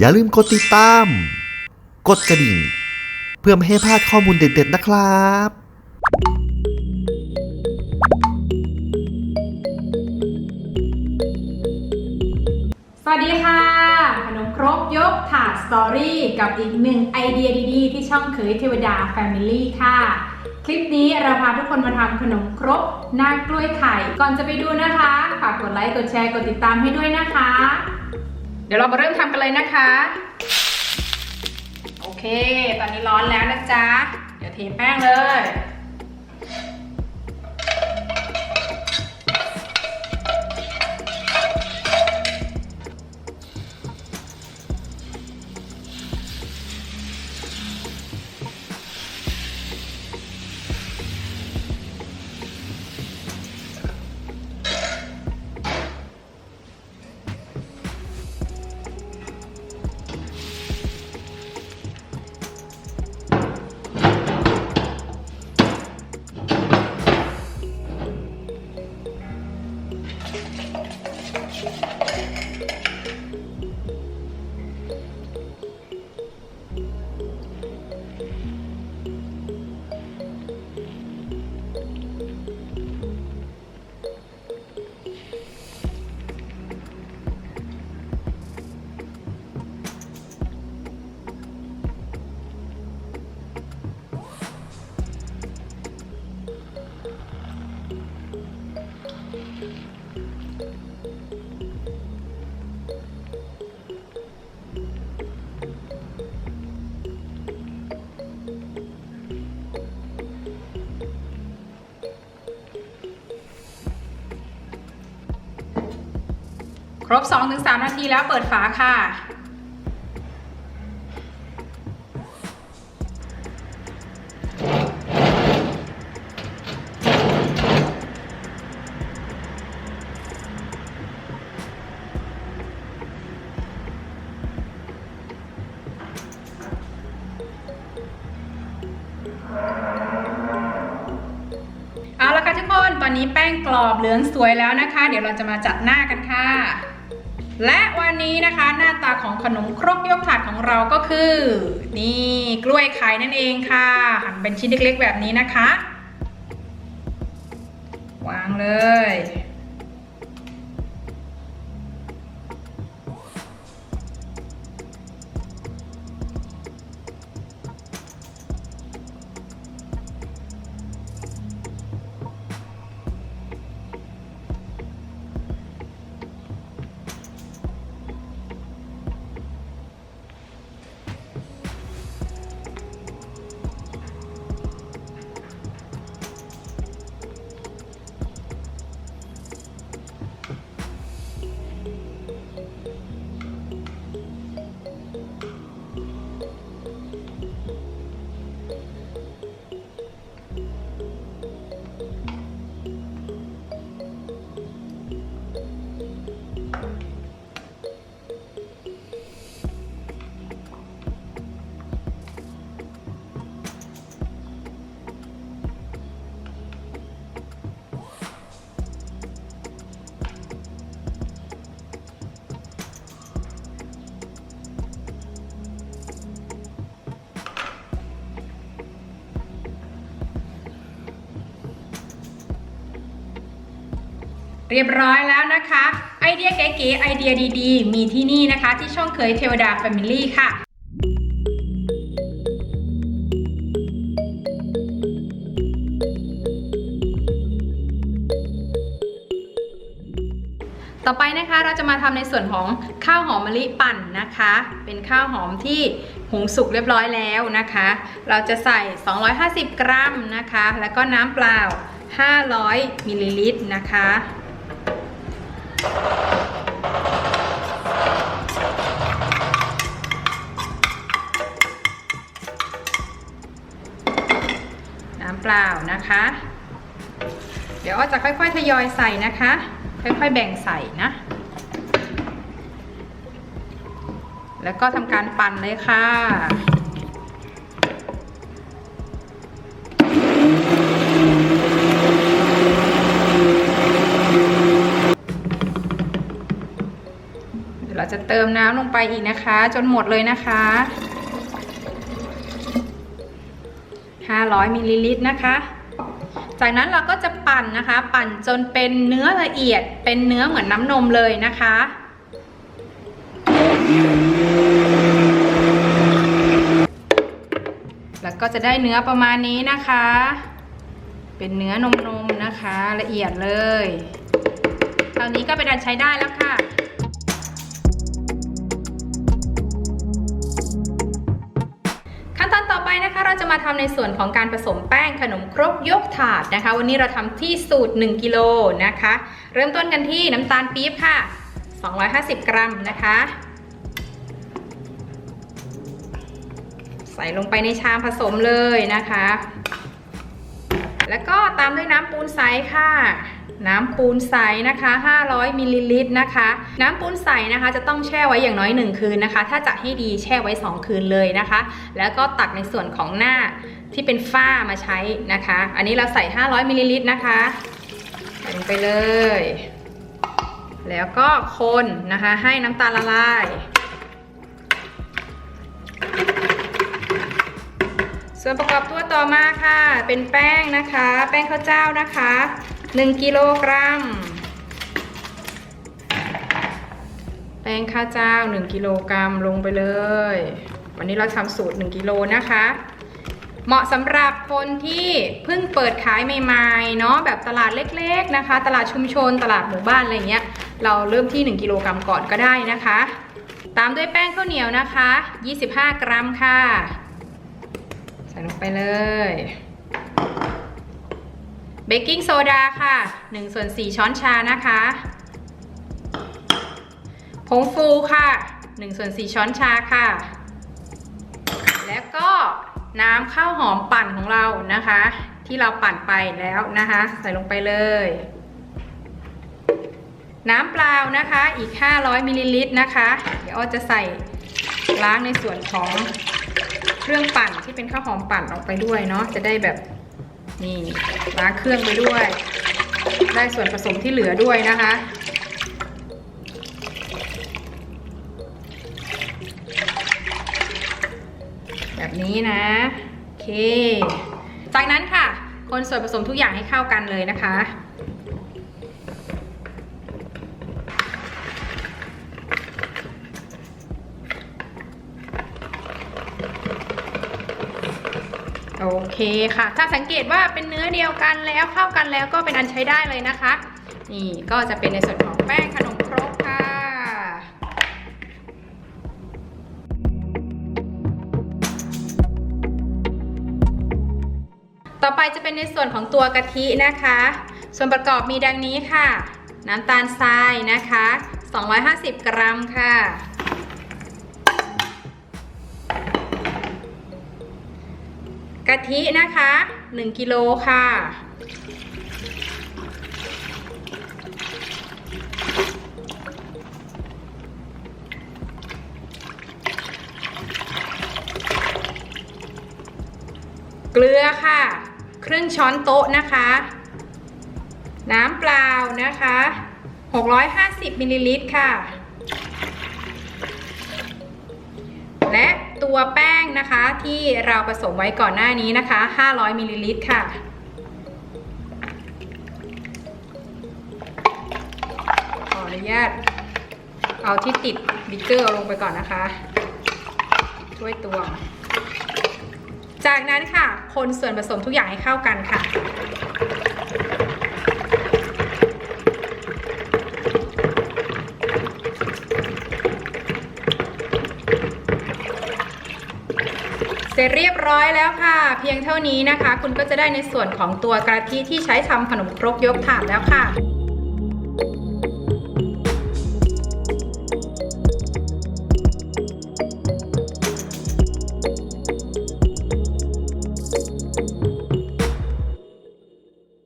อย่าลืมกดติดตาม กดกระดิ่ง เพื่อไม่ให้พลาดข้อมูลเด็ดๆนะครับ สวัสดีค่ะ ขนมครกยกถาดสตอรี่กับอีกหนึ่งไอเดียดีๆ ที่ช่องเขยเทวดา Family ค่ะ คลิปนี้เราพาทุกคนมาทำขนมครกหน้ากล้วยไข่ ก่อนจะไปดูนะคะ ฝากกดไลค์ กดแชร์ กดติดตามให้ด้วยนะคะ เดี๋ยวเรามาเริ่มทำกันเลยนะคะ โอเค ตอนนี้ร้อนแล้วนะจ๊ะ เดี๋ยวเทแป้งเลย ครบ 2-3 นาทีแล้วเปิดฝาค่ะ เอาละค่ะทุกคน ตอนนี้แป้งกรอบเหลืองสวยแล้วนะคะ เดี๋ยวเราจะมาจัดหน้ากันค่ะ และวันนี้นะคะหน้าตาของขนมครกยกถาดของเราก็คือ นี่กล้วยไข่นั่นเองค่ะ หั่นเป็นชิ้นเล็กๆแบบนี้นะคะ วางเลย เรียบร้อยแล้วนะคะ ไอเดียเก๋ๆไอเดียดีๆ มีที่นี่นะคะ ที่ช่องเคยเทวดา Family ค่ะต่อไปนะคะเราจะมาทำในส่วนของข้าวหอมมะลิปั่นนะคะ เป็นข้าวหอมที่หุงสุกเรียบร้อยแล้วนะคะ เราจะใส่ 250 กรัมนะคะ แล้วก็น้ำเปล่า 500มิลลิลิตรนะคะ น้ำเปล่านะคะ เดี๋ยวอ้อจะค่อยๆ ทยอยใส่นะคะ ค่อยๆ แบ่งใส่นะ แล้วก็ทำการปั่นเลยค่ะ ติมน้ำลงไปอีกนะคะ จนหมดเลยนะคะ 500มิลลิลิตรนะคะ จากนั้นเราก็จะปั่นนะคะ ปั่นจนเป็นเนื้อละเอียด เป็นเนื้อเหมือนน้ำนมเลยนะคะแล้วก็จะได้เนื้อประมาณนี้นะคะ เป็นเนื้อนมๆนะคะ ละเอียดเลย เท่านี้ก็เป็นอันใช้ได้แล้วค่ะ เราจะมาทำในส่วนของการผสมแป้งขนมครกยกถาดนะคะ วันนี้เราทำที่สูตร 1กิโลนะคะ เริ่มต้นกันที่น้ำตาลปี๊บค่ะ 250 กรัมนะคะ ใส่ลงไปในชามผสมเลยนะคะ แล้วก็ตามด้วยน้ำปูนใสค่ะ น้ำปูนใสนะคะ 500มิลลิลิตรนะคะ น้ำปูนใสนะคะจะต้องแช่ไว้อย่างน้อย 1 คืนนะคะ ถ้าจะให้ดีแช่ไว้ 2 คืนเลยนะคะ แล้วก็ตักในส่วนของหน้าที่เป็นฝ้ามาใช้นะคะ อันนี้เราใส่ 500มิลลิลิตรนะคะใส่ลงไปเลย แล้วก็คนนะคะให้น้ำตาลละลายส่วนประกอบตัวต่อมาค่ะ เป็นแป้งนะคะ แป้งข้าวเจ้านะคะ 1กิโลกรัมแป้งข้าวเจ้า 1กิโลกรัมลงไปเลย วันนี้เราทำสูตร 1กิโลนะคะ เหมาะสำหรับคนที่เพิ่งเปิดขายใหม่ๆเนาะแบบตลาดเล็กๆนะคะ ตลาดชุมชนตลาดหมู่บ้านอะไรเงี้ย เราเริ่มที่ 1กิโลกรัมก่อนก็ได้นะคะ ตามด้วยแป้งข้าวเหนียวนะคะ 25 กรัมค่ะ ใส่ลงไปเลย เบกกิ้งโซดาค่ะ1ส่วน4ช้อนชานะคะผงฟูค่ะ1ส่วน4ช้อนชาค่ะ แล้วก็น้ำข้าวหอมปั่นของเรานะคะ ที่เราปั่นไปแล้วนะคะ ใส่ลงไปเลย น้ำเปล่านะคะอีก 500มิลลิลิตรนะคะ เดี๋ยวอ้อจะใส่ล้างในส่วนของเครื่องปั่นที่เป็นข้าวหอมปั่นออกไปด้วยเนาะจะได้แบบ นี่ล้างเครื่องไปด้วย ได้ส่วนผสมที่เหลือด้วยนะคะ แบบนี้นะโอเค จากนั้นค่ะ คนส่วนผสมทุกอย่างให้เข้ากันเลยนะคะ โอเคค่ะ ถ้าสังเกตว่าเป็นเนื้อเดียวกันแล้วเข้ากันแล้วก็เป็นอันใช้ได้เลยนะคะ นี่ก็จะเป็นในส่วนของแป้งขนมครกค่ะต่อไปจะเป็นในส่วนของตัวกะทินะคะ ส่วนประกอบมีดังนี้ค่ะ น้ำตาลทรายนะคะ 250 กรัมค่ะ กะทินะคะ 1 กิโลค่ะ เกลือค่ะ ครึ่งช้อนโต๊ะนะคะ น้ำเปล่านะคะ 650มิลลิลิตรค่ะ และ ตัวแป้งนะคะที่เราผสมไว้ก่อนหน้านี้นะคะ 500มิลลิลิตรค่ะขออนุญาตเอาที่ติดบิ๊กเกอร์ลงไปก่อนนะคะ ช่วยตวงจากนั้นค่ะ คนส่วนผสมทุกอย่างให้เข้ากันค่ะ สร็จเรียบร้อยแล้วค่ะ เพียงเท่านี้นะคะ คุณก็จะได้ในส่วนของตัวกะทิที่ใช้ทำขนมครกยกถาดแล้วค่ะ